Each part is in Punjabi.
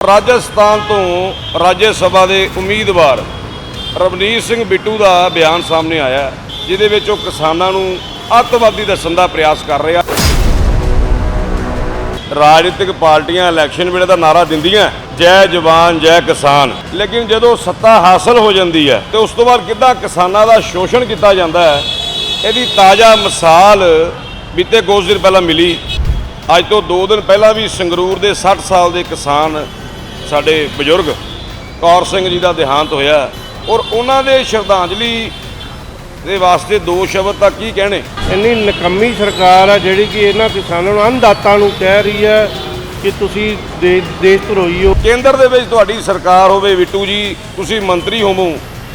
ਰਾਜਸਥਾਨ ਤੋਂ ਰਾਜ ਸਭਾ ਦੇ ਉਮੀਦਵਾਰ ਰਵਨੀਤ ਸਿੰਘ ਬਿੱਟੂ ਦਾ ਬਿਆਨ ਸਾਹਮਣੇ ਆਇਆ ਜਿਹਦੇ ਵਿੱਚ ਉਹ ਕਿਸਾਨਾਂ ਨੂੰ ਅੱਤਵਾਦੀ ਦੱਸਣ ਦਾ ਪ੍ਰਯਾਸ ਕਰ ਰਿਹਾ ਰਾਜਨੀਤਿਕ ਪਾਰਟੀਆਂ ਇਲੈਕਸ਼ਨ ਵੇਲੇ ਦਾ ਨਾਰਾ ਦਿੰਦੀਆਂ ਜੈ ਜਵਾਨ, ਜੈ ਕਿਸਾਨ। ਲੇਕਿਨ ਜਦੋਂ ਸੱਤਾ ਹਾਸਲ ਹੋ ਜਾਂਦੀ ਹੈ ਤੇ ਉਸ ਤੋਂ ਬਾਅਦ ਕਿੱਦਾਂ ਕਿਸਾਨਾਂ ਦਾ ਸ਼ੋਸ਼ਣ ਕੀਤਾ ਜਾਂਦਾ ਹੈ, ਇਹਦੀ ਤਾਜ਼ਾ ਮਿਸਾਲ ਬੀਤੇ ਕੁਝ ਦਿਨ ਪਹਿਲਾਂ ਮਿਲੀ। ਅੱਜ ਤੋਂ 2 ਦਿਨ ਪਹਿਲਾਂ ਵੀ ਸੰਗਰੂਰ ਦੇ 60 ਸਾਲ ਦੇ ਕਿਸਾਨ ਸਾਡੇ ਬਜ਼ੁਰਗ ਕੌਰ ਸਿੰਘ ਜੀ ਦਾ ਦੇਹਾਂਤ ਹੋਇਆ ਔਰ ਉਹਨਾਂ ਦੇ ਸ਼ਰਧਾਂਜਲੀ ਦੇ ਵਾਸਤੇ ਦੋ ਸ਼ਬਦ ਤਾਂ ਕੀ ਕਹਿਣੇ? ਇੰਨੀ ਨਕੰਮੀ ਸਰਕਾਰ ਆ ਜਿਹੜੀ ਕਿ ਇਹਨਾਂ ਕਿਸਾਨਾਂ ਨੂੰ ਅੰਨਦਾਤਾ ਨੂੰ ਕਹਿ ਰਹੀ ਹੈ ਕਿ ਤੁਸੀਂ ਦੇਸ਼ ਧਰੋਹੀ ਹੋ ਕੇਂਦਰ ਦੇ ਵਿੱਚ ਤੁਹਾਡੀ ਸਰਕਾਰ ਹੋਵੇ ਬਿੱਟੂ ਜੀ ਤੁਸੀਂ ਮੰਤਰੀ ਹੋਵੋ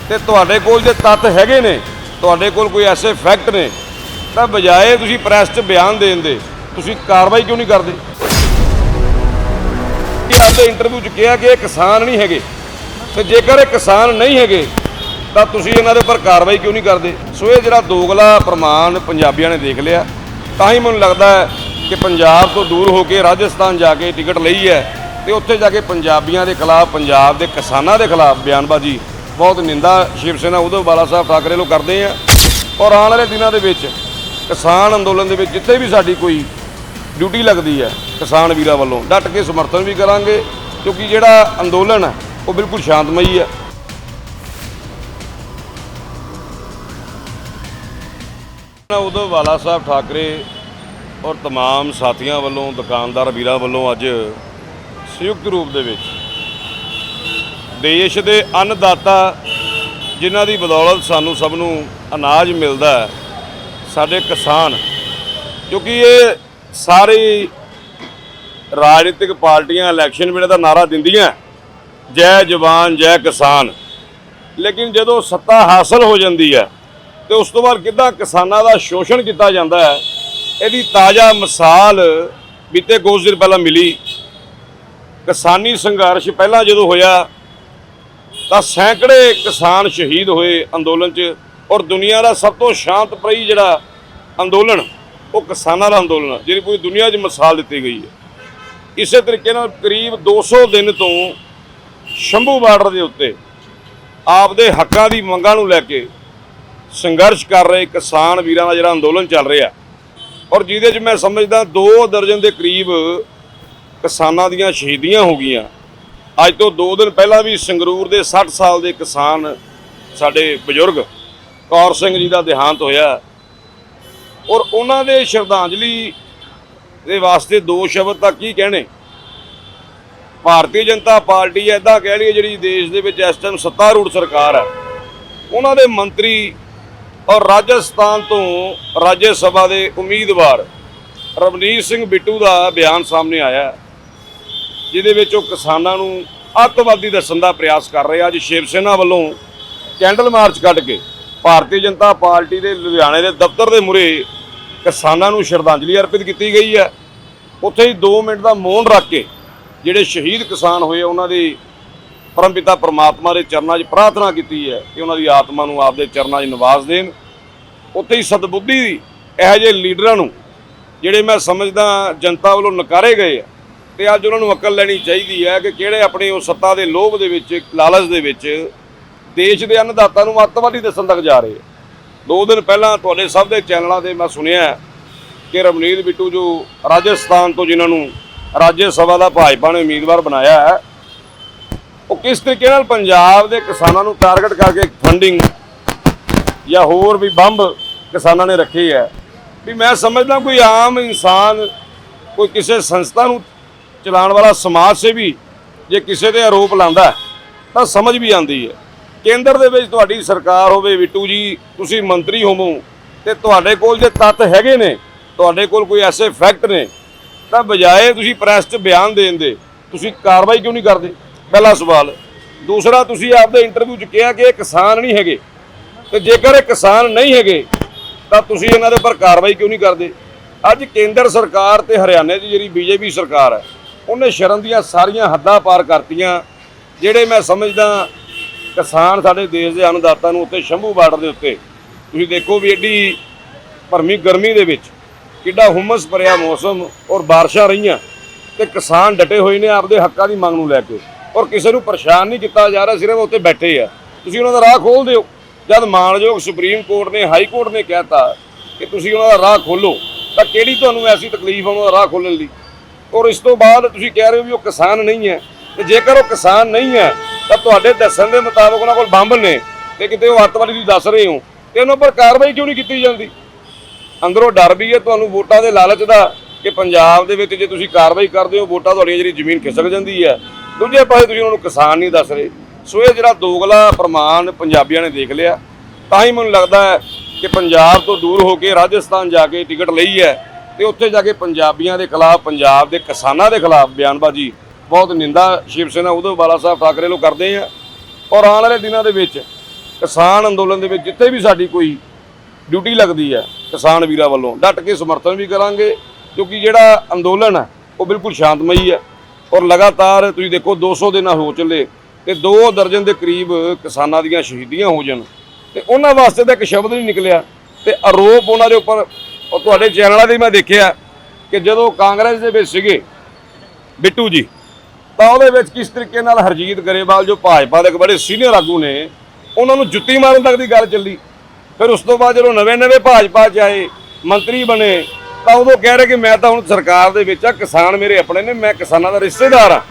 ਤੇ ਤੁਹਾਡੇ ਕੋਲ ਜੇ ਤੱਤ ਹੈਗੇ ਨੇ ਤੁਹਾਡੇ ਕੋਲ ਕੋਈ ਐਸੇ ਫੈਕਟ ਨੇ ਤਾਂ ਬਜਾਏ ਤੁਸੀਂ ਪ੍ਰੈਸ 'ਚ ਬਿਆਨ ਦੇਣ ਦੇ ਤੁਸੀਂ ਕਾਰਵਾਈ ਕਿਉਂ ਨਹੀਂ ਕਰਦੇ? ਕਿ ਇੰਟਰਵਿਊ 'ਚ ਕਿਹਾ ਕਿ ਇਹ ਕਿਸਾਨ ਨਹੀਂ ਹੈਗੇ। ਤੇ ਜੇਕਰ ਇਹ ਕਿਸਾਨ ਨਹੀਂ ਹੈਗੇ, ਤਾਂ ਤੁਸੀਂ ਇਹਨਾਂ ਦੇ ਉੱਪਰ ਕਾਰਵਾਈ ਕਿਉਂ ਨਹੀਂ ਕਰਦੇ? ਸੋ ਇਹ ਜਿਹੜਾ ਦੋਗਲਾ ਪ੍ਰਮਾਣ ਪੰਜਾਬੀਆਂ ਨੇ ਦੇਖ ਲਿਆ, ਤਾਂ ਹੀ ਮੈਨੂੰ ਲੱਗਦਾ ਹੈ ਕਿ ਪੰਜਾਬ ਤੋਂ ਦੂਰ ਹੋ ਕੇ ਰਾਜਸਥਾਨ ਜਾ ਕੇ ਟਿਕਟ ਲਈ ਹੈ ਤੇ ਉੱਥੇ ਜਾ ਕੇ ਪੰਜਾਬੀਆਂ ਦੇ ਖਿਲਾਫ, ਪੰਜਾਬ ਦੇ ਕਿਸਾਨਾਂ ਦੇ ਖਿਲਾਫ ਬਿਆਨਬਾਜ਼ੀ, ਬਹੁਤ ਨਿੰਦਾ ਸ਼ਿਵ ਸੈਨਾ, ਉਦੋਂ ਬਾਲਾ ਸਾਹਿਬ ਠਾਕਰੇ ਲੋ ਕਰਦੇ ਆ। ਔਰ ਆਉਣ ਵਾਲੇ ਦਿਨਾਂ ਦੇ ਵਿੱਚ ਕਿਸਾਨ ਅੰਦੋਲਨ ਦੇ ਵਿੱਚ ਜਿੱਥੇ ਵੀ ਸਾਡੀ ਕੋਈ ਡਿਊਟੀ ਲੱਗਦੀ ਹੈ ਕਿਸਾਨ ਵੀਰਾਂ ਵੱਲੋਂ ਡਟ ਕੇ ਸਮਰਥਨ ਵੀ ਕਰਾਂਗੇ ਕਿਉਂਕਿ ਜਿਹੜਾ ਅੰਦੋਲਨ ਹੈ ਉਹ ਬਿਲਕੁਲ ਸ਼ਾਂਤਮਈ ਹੈ ਉਦੋਂ ਵਾਲਾ ਸਾਹਿਬ ਠਾਕਰੇ ਔਰ तमाम ਸਾਥੀਆਂ ਵੱਲੋਂ ਦੁਕਾਨਦਾਰ ਵੀਰਾਂ ਵੱਲੋਂ ਅੱਜ ਸੰਯੁਕਤ ਰੂਪ ਦੇ ਵਿੱਚ ਦੇਸ਼ ਦੇ ਅੰਨਦਾਤਾ ਜਿਨ੍ਹਾਂ ਦੀ ਬਦੌਲਤ ਸਾਨੂੰ ਸਭ ਨੂੰ ਅਨਾਜ ਮਿਲਦਾ ਹੈ ਸਾਡੇ ਕਿਸਾਨ ਕਿਉਂਕਿ ਇਹ ਸਾਰੀ ਰਾਜਨੀਤਿਕ ਪਾਰਟੀਆਂ ਇਲੈਕਸ਼ਨ ਵੇਲੇ ਦਾ ਨਾਰਾ ਦਿੰਦੀਆਂ। ਜੈ ਜਵਾਨ, ਜੈ ਕਿਸਾਨ। ਲੇਕਿਨ ਜਦੋਂ ਸੱਤਾ ਹਾਸਲ ਹੋ ਜਾਂਦੀ ਹੈ, ਤੇ ਉਸ ਤੋਂ ਬਾਅਦ ਕਿੱਦਾਂ ਕਿਸਾਨਾਂ ਦਾ ਸ਼ੋਸ਼ਣ ਕੀਤਾ ਜਾਂਦਾ ਹੈ, ਇਹਦੀ ਤਾਜ਼ਾ ਮਿਸਾਲ ਬੀਤੇ ਕੁਝ ਦਿਨ ਪਹਿਲਾਂ ਮਿਲੀ। ਕਿਸਾਨੀ ਸੰਘਰਸ਼ ਪਹਿਲਾਂ ਜਦੋਂ ਹੋਇਆ, ਤਾਂ ਸੈਂਕੜੇ ਕਿਸਾਨ ਸ਼ਹੀਦ ਹੋਏ ਅੰਦੋਲਨ 'ਚ ਔਰ ਦੁਨੀਆ ਦਾ ਸਭ ਤੋਂ ਸ਼ਾਂਤਪ੍ਰਈ ਜਿਹੜਾ ਅੰਦੋਲਨ ਉਹ ਕਿਸਾਨਾਂ ਦਾ ਅੰਦੋਲਨ ਆ, ਜਿਹੜੀ ਪੂਰੀ ਦੁਨੀਆ 'ਚ ਮਿਸਾਲ ਦਿੱਤੀ ਗਈ ਹੈ। ਇਸੇ ਤਰੀਕੇ ਨਾਲ ਕਰੀਬ 200 ਦਿਨ ਤੋਂ ਸ਼ੰਭੂ ਬਾਰਡਰ ਦੇ ਉੱਤੇ ਆਪਦੇ ਹੱਕਾਂ ਦੀ ਮੰਗਾਂ ਨੂੰ ਲੈ ਕੇ ਸੰਘਰਸ਼ ਕਰ ਰਹੇ ਕਿਸਾਨ ਵੀਰਾਂ ਦਾ ਜਿਹੜਾ ਅੰਦੋਲਨ ਚੱਲ ਰਿਹਾ। ਔਰ ਜਿਹਦੇ 'ਚ ਮੈਂ ਸਮਝਦਾ 2 ਦਰਜਨ ਦੇ ਕਰੀਬ ਕਿਸਾਨਾਂ ਦੀਆਂ ਸ਼ਹੀਦੀਆਂ ਹੋ ਗਈਆਂ। ਅੱਜ ਤੋਂ 2 ਦਿਨ ਪਹਿਲਾਂ ਵੀ ਸੰਗਰੂਰ ਦੇ 60 ਸਾਲ ਦੇ ਕਿਸਾਨ ਸਾਡੇ ਬਜ਼ੁਰਗ ਕੌਰ ਸਿੰਘ ਜੀ ਦਾ ਦੇਹਾਂਤ ਹੋਇਆ। ਔਰ ਉਹਨਾਂ ਦੇ ਸ਼ਰਧਾਂਜਲੀ ਦੇ ਵਾਸਤੇ ਦੋ ਸ਼ਬਦ ਤਾਂ ਕੀ ਕਹਿਣੇ? ਭਾਰਤੀ ਜਨਤਾ ਪਾਰਟੀ ਐਦਾਂ ਕਹਿ ਲਈਏ ਜਿਹੜੀ ਦੇਸ਼ ਦੇ ਵਿੱਚ ਇਸ ਟਾਈਮ ਸੱਤਾਰੂੜ ਸਰਕਾਰ ਹੈ। ਉਹਨਾਂ ਦੇ ਮੰਤਰੀ ਔਰ ਰਾਜਸਥਾਨ ਤੋਂ ਰਾਜ ਸਭਾ ਦੇ ਉਮੀਦਵਾਰ ਰਵਨੀਤ ਸਿੰਘ ਬਿੱਟੂ ਦਾ ਬਿਆਨ ਸਾਹਮਣੇ ਆਇਆ ਜਿਹਦੇ ਵਿੱਚ ਉਹ ਕਿਸਾਨਾਂ ਨੂੰ ਅੱਤਵਾਦੀ ਦੱਸਣ ਦਾ ਪ੍ਰਯਾਸ ਕਰ ਰਹੇ ਅੱਜ ਸ਼ਿਵ ਸੈਨਾ ਵੱਲੋਂ ਕੈਂਡਲ ਮਾਰਚ ਕੱਢ ਕੇ ਭਾਰਤੀ ਜਨਤਾ ਪਾਰਟੀ ਦੇ ਲੁਧਿਆਣੇ ਦੇ ਦਫ਼ਤਰ ਦੇ ਮੂਹਰੇ ਕਿਸਾਨਾਂ ਨੂੰ ਸ਼ਰਧਾਂਜਲੀ ਅਰਪਿਤ ਕੀਤੀ ਗਈ ਹੈ। ਉੱਥੇ ਹੀ 2 ਮਿੰਟ ਦਾ ਮੌਨ ਰੱਖ ਕੇ ਜਿਹੜੇ ਸ਼ਹੀਦ ਕਿਸਾਨ ਹੋਏ ਉਹਨਾਂ ਦੀ ਪਰਮਪਿਤਾ ਪ੍ਰਮਾਤਮਾ ਦੇ ਚਰਨਾਂ 'ਚ ਪ੍ਰਾਰਥਨਾ ਕੀਤੀ ਹੈ ਕਿ ਉਹਨਾਂ ਦੀ ਆਤਮਾ ਨੂੰ ਆਪਦੇ ਚਰਨਾਂ 'ਚ ਨਿਵਾਸ ਦੇਣ। ਉੱਥੇ ਹੀ ਸਤਬੁੱਧੀ ਦੀ ਇਹੋ ਜਿਹੇ ਲੀਡਰਾਂ ਨੂੰ ਜਿਹੜੇ ਮੈਂ ਸਮਝਦਾ ਜਨਤਾ ਵੱਲੋਂ ਨਕਾਰੇ ਗਏ ਆ ਤੇ ਅੱਜ ਉਹਨਾਂ ਨੂੰ ਅਕਲ ਲੈਣੀ ਚਾਹੀਦੀ ਹੈ ਕਿ ਕਿਹੜੇ ਆਪਣੇ ਉਹ ਸੱਤਾ ਦੇ ਲੋਭ ਦੇ ਵਿੱਚ ਲਾਲਚ ਦੇ ਵਿੱਚ ਦੇਸ਼ ਦੇ ਅੰਨਦਾਤਾ ਨੂੰ ਅੱਤਵਾਦੀ ਦੱਸਣ ਤੱਕ ਜਾ ਰਹੇ ਦੋ ਦਿਨ ਪਹਿਲਾਂ ਤੁਹਾਡੇ ਸਭ ਦੇ ਚੈਨਲਾਂ ਤੇ ਮੈਂ ਸੁਣਿਆ ਕਿ ਰਵਨੀਤ ਬਿੱਟੂ ਜੋ ਰਾਜਸਥਾਨ ਤੋਂ ਜਿਨ੍ਹਾਂ ਨੂੰ ਰਾਜ ਸਭਾ ਦਾ ਭਾਜਪਾ ਨੇ ਉਮੀਦਵਾਰ ਬਣਾਇਆ ਹੈ, ਉਹ ਕਿਸ ਤਰੀਕੇ ਨਾਲ ਪੰਜਾਬ ਦੇ ਕਿਸਾਨਾਂ ਨੂੰ ਟਾਰਗੇਟ ਕਰਕੇ ਫੰਡਿੰਗ ਜਾਂ ਹੋਰ ਵੀ ਬੰਬ ਕਿਸਾਨਾਂ ਨੇ ਰੱਖੀ ਹੈ, ਵੀ ਮੈਂ ਸਮਝਦਾ ਕੋਈ ਆਮ ਇਨਸਾਨ, ਕੋਈ ਕਿਸੇ ਸੰਸਥਾ ਨੂੰ ਚਲਾਉਣ ਵਾਲਾ ਸਮਾਜ ਸੇਵੀ ਜੇ ਕਿਸੇ ਤੇ ਆਰੋਪ ਲਾਉਂਦਾ ਤਾਂ ਸਮਝ ਵੀ ਆਉਂਦੀ ਹੈ। ਕੇਂਦਰ ਦੇ ਵਿੱਚ ਤੁਹਾਡੀ ਸਰਕਾਰ ਹੋਵੇ, ਬਿੱਟੂ ਜੀ, ਤੁਸੀਂ ਮੰਤਰੀ ਹੋਵੋ, ਤੇ ਤੁਹਾਡੇ ਕੋਲ ਜੇ ਤੱਤ ਹੈਗੇ ਨੇ, ਤੁਹਾਡੇ ਕੋਲ ਕੋਈ ਐਸੇ ਫੈਕਟ ਨੇ, ਤਾਂ ਬਜਾਏ ਤੁਸੀਂ ਪ੍ਰੈਸ 'ਚ ਬਿਆਨ ਦੇਣ ਦੇ, ਤੁਸੀਂ ਕਾਰਵਾਈ ਕਿਉਂ ਨਹੀਂ ਕਰਦੇ? ਪਹਿਲਾ ਸਵਾਲ। ਦੂਸਰਾ, ਤੁਸੀਂ ਆਪਦੇ ਇੰਟਰਵਿਊ 'ਚ ਕਿਹਾ ਕਿ ਇਹ ਕਿਸਾਨ ਨਹੀਂ ਹੈਗੇ। ਤੇ ਜੇਕਰ ਇਹ ਕਿਸਾਨ ਨਹੀਂ ਹੈਗੇ, ਤਾਂ ਤੁਸੀਂ ਇਹਨਾਂ ਦੇ ਉੱਪਰ ਕਾਰਵਾਈ ਕਿਉਂ ਨਹੀਂ ਕਰਦੇ? ਅੱਜ ਕੇਂਦਰ ਸਰਕਾਰ ਤੇ ਹਰਿਆਣੇ ਦੀ ਜਿਹੜੀ ਬੀਜੇਪੀ ਸਰਕਾਰ ਹੈ, ਉਹਨੇ ਸ਼ਰਮ ਦੀਆਂ ਸਾਰੀਆਂ ਹੱਦਾਂ ਪਾਰ ਕਰਤੀਆਂ, ਜਿਹੜੇ ਮੈਂ ਸਮਝਦਾ ਕਿਸਾਨ ਸਾਡੇ ਦੇਸ਼ ਦੇ ਅੰਨਦਾਤਾ ਨੂੰ ਉੱਤੇ ਸ਼ੰਭੂ ਬਾਰਡਰ ਦੇ ਉੱਤੇ। ਤੁਸੀਂ ਦੇਖੋ ਵੀ ਐਡੀ ਭਰਮੀ ਗਰਮੀ ਦੇ ਵਿੱਚ ਕਿੱਡਾ ਹੁਮਸ ਭਰਿਆ ਮੌਸਮ ਔਰ ਬਾਰਿਸ਼ਾਂ ਰਹੀਆਂ ਤੇ ਕਿਸਾਨ ਡਟੇ ਹੋਏ ਨੇ ਆਪਦੇ ਹੱਕਾਂ ਦੀ ਮੰਗ ਨੂੰ ਲੈ ਕੇ। ਔਰ ਕਿਸੇ ਨੂੰ ਪਰੇਸ਼ਾਨ ਨਹੀਂ ਕੀਤਾ ਜਾ ਰਿਹਾ, ਸਿਰਫ ਉੱਥੇ ਬੈਠੇ ਆ। ਤੁਸੀਂ ਉਹਨਾਂ ਦਾ ਰਾਹ ਖੋਲ ਦਿਓ। ਜਦ ਮਾਨਯੋਗ ਸੁਪਰੀਮ ਕੋਰਟ ਨੇ, ਹਾਈ ਕੋਰਟ ਨੇ ਕਹਿਤਾ ਕਿ ਤੁਸੀਂ ਉਹਨਾਂ ਦਾ ਰਾਹ ਖੋਲੋ ਤਾਂ ਕਿਹੜੀ ਤੁਹਾਨੂੰ ਐਸੀ ਤਕਲੀਫ ਆ ਉਹਨਾਂ ਦਾ ਰਾਹ ਖੋਲਣ ਲਈ? ਔਰ ਇਸ ਤੋਂ ਬਾਅਦ ਤੁਸੀਂ ਕਹਿ ਰਹੇ ਹੋ ਵੀ ਉਹ ਕਿਸਾਨ ਨਹੀਂ ਹੈ। ਤੇ ਜੇਕਰ ਉਹ ਕਿਸਾਨ ਨਹੀਂ ਹੈ ਤਾਂ ਤੁਹਾਡੇ ਦੱਸਣ ਦੇ ਮੁਤਾਬਕ ਉਹਨਾਂ ਕੋਲ ਬੰਬ ਨੇ ਤੇ ਕਿਤੇ ਉਹ ਅੱਤਵਾਦੀ ਤੁਸੀਂ ਦੱਸ ਰਹੇ ਹੋ। ਤੇ ਉਹਨਾਂ ਉੱਪਰ ਕਾਰਵਾਈ ਕਿਉਂ ਨਹੀਂ ਕੀਤੀ ਜਾਂਦੀ? ਅੰਦਰੋਂ ਡਰ ਵੀ ਹੈ, ਤੁਹਾਨੂੰ ਵੋਟਾਂ ਦੇ ਲਾਲਚ ਦਾ ਕਿ ਪੰਜਾਬ ਦੇ ਵਿੱਚ ਜੇ ਤੁਸੀਂ ਕਾਰਵਾਈ ਕਰਦੇ ਹੋ, ਵੋਟਾਂ ਤੁਹਾਡੀ ਜਿਹੜੀ ਜ਼ਮੀਨ ਖਿਸਕ ਜਾਂਦੀ ਹੈ। ਦੂਜੇ ਪਾਸੇ ਤੁਸੀਂ ਉਹਨਾਂ ਨੂੰ ਕਿਸਾਨ ਨਹੀਂ ਦੱਸ ਰਹੇ। ਸੋ ਇਹ ਜਿਹੜਾ ਦੋਗਲਾ ਪ੍ਰਮਾਣ ਪੰਜਾਬੀਆਂ ਨੇ ਦੇਖ ਲਿਆ, ਤਾਂ ਹੀ ਮੈਨੂੰ ਲੱਗਦਾ ਹੈ ਕਿ ਪੰਜਾਬ ਤੋਂ ਦੂਰ ਹੋ ਕੇ ਰਾਜਸਥਾਨ ਜਾ ਕੇ ਟਿਕਟ ਲਈ ਹੈ ਤੇ ਉੱਥੇ ਜਾ ਕੇ ਪੰਜਾਬੀਆਂ ਦੇ ਖਿਲਾਫ, ਪੰਜਾਬ ਦੇ ਕਿਸਾਨਾਂ ਦੇ ਖਿਲਾਫ ਬਿਆਨਬਾਜ਼ੀ ਬਹੁਤ ਨਿੰਦਾ ਸ਼ਿਵ ਸੈਨਾ ਉਦੋਂ ਬਾਲਾ ਸਾਹਿਬ ਠਾਕਰੇ ਲੋ ਕਰਦੇ ਆ। ਔਰ ਆਉਣ ਵਾਲੇ ਦਿਨਾਂ ਦੇ ਵਿੱਚ ਕਿਸਾਨ ਅੰਦੋਲਨ ਦੇ ਵਿੱਚ ਜਿੱਥੇ ਵੀ ਸਾਡੀ ਕੋਈ ਡਿਊਟੀ ਲੱਗਦੀ ਹੈ, ਕਿਸਾਨ ਵੀਰਾਂ ਵੱਲੋਂ ਡਟ ਕੇ ਸਮਰਥਨ ਵੀ ਕਰਾਂਗੇ, ਕਿਉਂਕਿ ਜਿਹੜਾ ਅੰਦੋਲਨ ਹੈ ਉਹ ਬਿਲਕੁਲ ਸ਼ਾਂਤਮਈ ਹੈ। ਔਰ ਲਗਾਤਾਰ ਤੁਸੀਂ ਦੇਖੋ 200 ਦਿਨ ਹੋ ਚੱਲੇ ਤੇ 2 ਦਰਜਨ ਦੇ ਕਰੀਬ ਕਿਸਾਨਾਂ ਦੀਆਂ ਸ਼ਹੀਦੀਆਂ ਹੋ ਜਾਣ। ਤੇ ਉਹਨਾਂ ਵਾਸਤੇ ਤਾਂ ਇੱਕ ਸ਼ਬਦ ਨਹੀਂ ਨਿਕਲਿਆ। ਤੇ ਆਰੋਪ ਉਹਨਾਂ ਦੇ ਉੱਪਰ ਤੁਹਾਡੇ ਚੈਨਲਾਂ ਤੇ ਮੈਂ ਦੇਖਿਆ ਕਿ ਜਦੋਂ ਕਾਂਗਰਸ ਦੇ ਵਿੱਚ ਸੀਗੇ ਬਿੱਟੂ ਜੀ ਤਾਂ ਉਹਦੇ ਵਿੱਚ ਕਿਸ ਤਰੀਕੇ ਨਾਲ ਹਰਜੀਤ ਗਰੇਵਾਲ, ਜੋ ਭਾਜਪਾ ਦੇ ਇੱਕ ਬੜੇ ਸੀਨੀਅਰ ਆਗੂ ਨੇ, ਉਹਨਾਂ ਨੂੰ ਜੁੱਤੀ ਮਾਰਨ ਤੱਕ ਦੀ ਗੱਲ ਚੱਲੀ। ਫਿਰ ਉਸ ਤੋਂ ਬਾਅਦ ਜਦੋਂ ਨਵੇਂ-ਨਵੇਂ ਭਾਜਪਾ 'ਚ ਆਏ, ਮੰਤਰੀ ਬਣੇ, ਤਾਂ ਉਦੋਂ ਕਹਿ ਰਹੇ ਕਿ ਮੈਂ ਤਾਂ ਹੁਣ ਸਰਕਾਰ ਦੇ ਵਿੱਚ ਆ, ਕਿਸਾਨ ਮੇਰੇ ਆਪਣੇ ਨੇ, ਮੈਂ ਕਿਸਾਨਾਂ ਦਾ ਰਿਸ਼ਤੇਦਾਰ ਆ,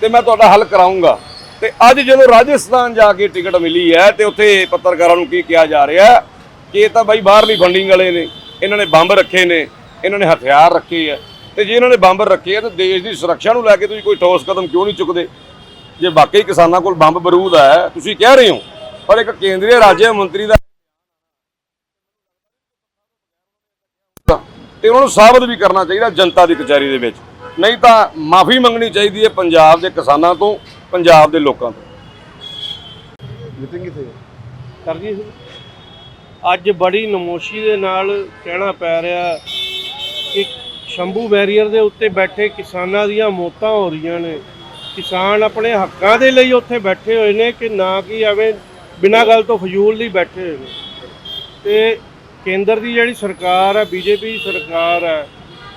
ਤੇ ਮੈਂ ਤੁਹਾਡਾ ਹੱਲ ਕਰਾਉਂਗਾ ਤੇ ਅੱਜ ਜਦੋਂ ਰਾਜਸਥਾਨ ਜਾ ਕੇ ਟਿਕਟ ਮਿਲੀ ਹੈ, ਤੇ ਉੱਥੇ ਪੱਤਰਕਾਰਾਂ ਨੂੰ ਕੀ ਕਿਹਾ ਜਾ ਰਿਹਾ ਕਿ ਇਹ ਤਾਂ ਬਾਈ ਬਾਹਰਲੀ ਫੰਡਿੰਗ ਵਾਲੇ ਨੇ, ਇਹਨਾਂ ਨੇ ਬੰਬ ਰੱਖੇ ਨੇ, ਇਹਨਾਂ ਨੇ ਹਥਿਆਰ ਰੱਖੇ ਆ। ਤੇ ਜੇ ਇਹਨਾਂ ਨੇ ਬੰਬ ਰੱਖੇ ਆ ਤਾਂ ਦੇਸ਼ ਦੀ ਸੁਰੱਖਿਆ ਨੂੰ ਲੈ ਕੇ ਤੁਸੀਂ ਕੋਈ ਠੋਸ ਕਦਮ ਕਿਉਂ ਨਹੀਂ ਚੁੱਕਦੇ? ਜੇ ਵਾਕਈ ਕਿਸਾਨਾਂ ਕੋਲ ਬੰਬ ਬਰੂਦ ਹੈ ਤੁਸੀਂ ਕਹਿ ਰਹੇ ਹੋ ਪਰ ਇੱਕ ਕੇਂਦਰੀ ਰਾਜ ਮੰਤਰੀ ਦਾ ਤੇ ਉਹਨਾਂ ਨੂੰ ਸਾਬਤ ਵੀ ਕਰਨਾ ਚਾਹੀਦਾ ਜਨਤਾ ਦੀ ਕਚਹਿਰੀ ਦੇ ਵਿੱਚ। ਨਹੀਂ ਤਾਂ ਮਾਫੀ ਮੰਗਣੀ ਚਾਹੀਦੀ ਹੈ ਪੰਜਾਬ ਦੇ ਕਿਸਾਨਾਂ ਤੋਂ ਪੰਜਾਬ ਦੇ ਲੋਕਾਂ ਤੋਂ। ਮੀਟਿੰਗ ਕਿੱਥੇ ਕਰ ਜੀ ਅੱਜ ਬੜੀ ਨਮੋਸ਼ੀ ਦੇ ਨਾਲ ਕਹਿਣਾ ਪੈ ਰਿਹਾ ਕਿ ਸ਼ੰਭੂ ਬੈਰੀਅਰ ਦੇ ਉੱਤੇ ਬੈਠੇ ਕਿਸਾਨਾਂ ਦੀਆਂ ਮੌਤਾਂ ਹੋ ਰਹੀਆਂ ਨੇ। ਕਿਸਾਨ ਆਪਣੇ ਹੱਕਾਂ ਦੇ ਲਈ ਉੱਥੇ ਬੈਠੇ ਹੋਏ ਨੇ ਕਿ ਨਾ ਕਿ ਐਵੇਂ ਬਿਨਾਂ ਗੱਲ ਤੋਂ ਫਜ਼ੂਲ ਲਈ ਬੈਠੇ ਹੋਏ ਨੇ। ਤੇ ਕੇਂਦਰ ਦੀ ਜਿਹੜੀ ਸਰਕਾਰ ਹੈ ਬੀਜੇਪੀ ਸਰਕਾਰ ਹੈ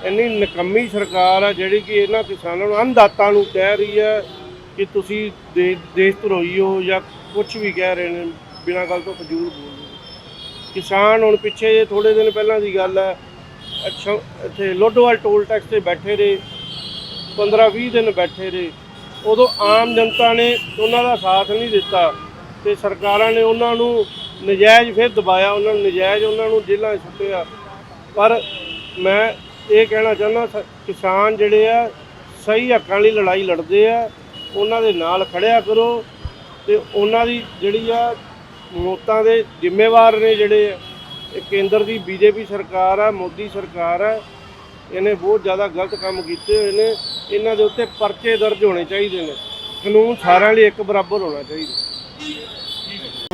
ਇੰਨੀ ਨਕੰਮੀ ਸਰਕਾਰ ਹੈ ਜਿਹੜੀ ਕਿ ਇਹਨਾਂ ਕਿਸਾਨਾਂ ਨੂੰ ਅੰਨਦਾਤਾ ਨੂੰ ਕਹਿ ਰਹੀ ਹੈ ਕਿ ਤੁਸੀਂ ਦੇ- ਦੇਸ਼ ਧਰੋਈ ਹੋ ਜਾਂ ਕੁਝ ਵੀ ਕਹਿ ਰਹੇ ਨੇ, ਬਿਨਾਂ ਗੱਲ ਤੋਂ ਫਜ਼ੂਲ ਬੋਲ ਕਿਸਾਨ ਹੁਣ ਪਿੱਛੇ ਜੇ ਥੋੜੇ ਦਿਨ ਪਹਿਲਾਂ ਦੀ ਗੱਲ ਹੈ ਅੱਛਾ ਇੱਥੇ ਲੋਡੋਵਾਲ ਟੋਲ ਟੈਕਸ ਤੇ ਬੈਠੇ ਰਹੇ 15-20 ਦਿਨ ਬੈਠੇ ਰਹੇ। ਉਦੋਂ ਆਮ ਜਨਤਾ ਨੇ ਉਹਨਾਂ ਦਾ ਸਾਥ ਨਹੀਂ ਦਿੱਤਾ ਤੇ ਸਰਕਾਰਾਂ ਨੇ ਉਹਨਾਂ ਨੂੰ ਨਜਾਇਜ਼ ਫਿਰ ਦਬਾਇਆ ਉਹਨਾਂ ਨੂੰ ਨਜਾਇਜ਼ ਉਹਨਾਂ ਨੂੰ ਜੇਲ੍ਹਾਂ 'ਚ ਸੁੱਟਿਆ। ਪਰ ਮੈਂ ਇਹ ਕਹਿਣਾ ਚਾਹੁੰਦਾ ਸ- ਕਿਸਾਨ ਜਿਹੜੇ ਆ ਸਹੀ ਹੱਕਾਂ ਲਈ ਲੜਾਈ ਲੜਦੇ ਆ ਉਹਨਾਂ ਦੇ ਨਾਲ ਖੜਿਆ ਕਰੋ ਤੇ ਉਹਨਾਂ ਦੀ ਜਿਹੜੀ ਆ ਮੌਤਾਂ ਦੇ ਜ਼ਿੰਮੇਵਾਰ ਨੇ ਜਿਹੜੇ ਆ, ਇਹ ਕੇਂਦਰ ਦੀ ਬੀਜੇਪੀ ਸਰਕਾਰ ਆ, ਮੋਦੀ ਸਰਕਾਰ ਆ, ਇਹਨੇ ਬਹੁਤ ਜ਼ਿਆਦਾ ਗਲਤ ਕੰਮ ਕੀਤੇ ਹੋਏ ਨੇ। ਇਹਨਾਂ ਦੇ ਉੱਤੇ ਪਰਚੇ ਦਰਜ ਹੋਣੇ ਚਾਹੀਦੇ ਨੇ। ਕਾਨੂੰਨ ਸਾਰਿਆਂ ਲਈ ਇੱਕ ਬਰਾਬਰ ਹੋਣਾ ਚਾਹੀਦਾ।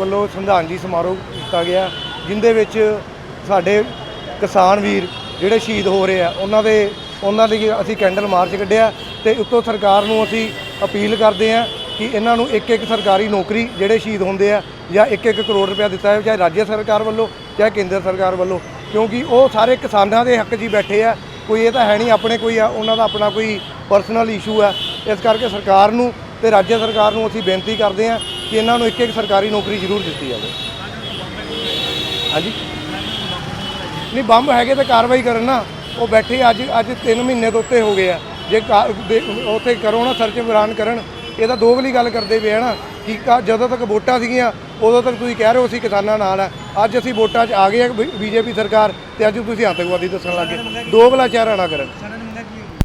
ਵੱਲੋਂ ਸੰਵਿਧਾਨਜੀ ਸਮਾਰੋਹ ਕੀਤਾ ਗਿਆ, ਜਿੰਦੇ ਵਿੱਚ ਸਾਡੇ ਕਿਸਾਨ ਵੀਰ ਜਿਹੜੇ ਸ਼ਹੀਦ ਹੋ ਰਹੇ ਆ, ਉਹਨਾਂ ਦੇ, ਉਹਨਾਂ ਲਈ ਅਸੀਂ ਕੈਂਡਲ ਮਾਰਚ ਕੱਢਿਆ ਤੇ ਉੱਤੋਂ ਸਰਕਾਰ ਨੂੰ ਅਸੀਂ ਅਪੀਲ ਕਰਦੇ ਆ ਕਿ ਇਹਨਾਂ ਨੂੰ ਇੱਕ ਇੱਕ ਸਰਕਾਰੀ ਨੌਕਰੀ ਜਿਹੜੇ ਸ਼ਹੀਦ ਹੁੰਦੇ ਆ ਜਾਂ ਇੱਕ ਇੱਕ ਕਰੋੜ ਰੁਪਇਆ ਦਿੱਤਾ ਹੈ ਚਾਹੇ ਰਾਜ ਸਰਕਾਰ ਵੱਲੋਂ, ਚਾਹੇ ਕੇਂਦਰ ਸਰਕਾਰ ਵੱਲੋਂ, ਕਿਉਂਕਿ ਉਹ ਸਾਰੇ ਕਿਸਾਨਾਂ ਦੇ ਹੱਕ 'ਚ ਹੀ ਬੈਠੇ ਆ। ਕੋਈ ਇਹ ਤਾਂ ਹੈ ਨਹੀਂ ਆਪਣੇ ਕੋਈ ਆ, ਉਹਨਾਂ ਦਾ ਆਪਣਾ ਕੋਈ ਪਰਸਨਲ ਇਸ਼ੂ ਆ। ਇਸ ਕਰਕੇ ਸਰਕਾਰ ਨੂੰ ਤੇ ਰਾਜ ਸਰਕਾਰ ਨੂੰ ਅਸੀਂ ਬੇਨਤੀ ਕਰਦੇ ਆ ਕਿ ਇਹਨਾਂ ਨੂੰ ਇੱਕ ਇੱਕ ਸਰਕਾਰੀ ਨੌਕਰੀ ਜ਼ਰੂਰ ਦਿੱਤੀ ਜਾਵੇ। ਹਾਂਜੀ? ਨਹੀਂ, ਬੰਬ ਹੈਗੇ ਤਾਂ ਕਾਰਵਾਈ ਕਰਨ ਨਾ। ਉਹ ਬੈਠੇ ਅੱਜ ਅੱਜ 3 ਮਹੀਨੇ ਤੋਂ ਉੱਤੇ ਹੋ ਗਏ ਆ। ਜੇ ਕਾ- ਉੱਥੇ ਕਰੋ ਨਾ ਸਰਚ, ਵਿਰਾਨ ਕਰਨ। ਇਹ ਤਾਂ ਦੋਗਲੀ ਗੱਲ ਕਰਦੇ ਪਏ ਆ ਨਾ ਕਿ ਜਦੋਂ ਤੱਕ ਵੋਟਾਂ ਸੀਗੀਆਂ ਉਦੋਂ ਤੱਕ ਤੁਸੀਂ ਕਹਿ ਰਹੇ ਹੋ ਅਸੀਂ ਕਿਸਾਨਾਂ ਨਾਲ ਆ। ਅੱਜ ਅਸੀਂ ਵੋਟਾਂ 'ਚ ਆ ਗਏ ਆ ਬੀਜੇਪੀ ਸਰਕਾਰ ਤੇ ਅੱਜ ਤੁਸੀਂ ਆਤੰਕਵਾਦੀ ਦੱਸਣ ਲੱਗੇ। ਦੋਗਲਾ ਚਿਹਰਾ ਨਾ ਕਰਨ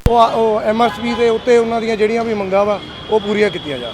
ਉਹ ਉਹ ਐਮਐਸਪੀ ਦੇ ਉੱਤੇ ਉਹਨਾਂ ਦੀਆਂ ਜਿਹੜੀਆਂ ਵੀ ਮੰਗਾਂ ਵਾ ਉਹ ਪੂਰੀਆਂ ਕੀਤੀਆਂ ਜਾਣ।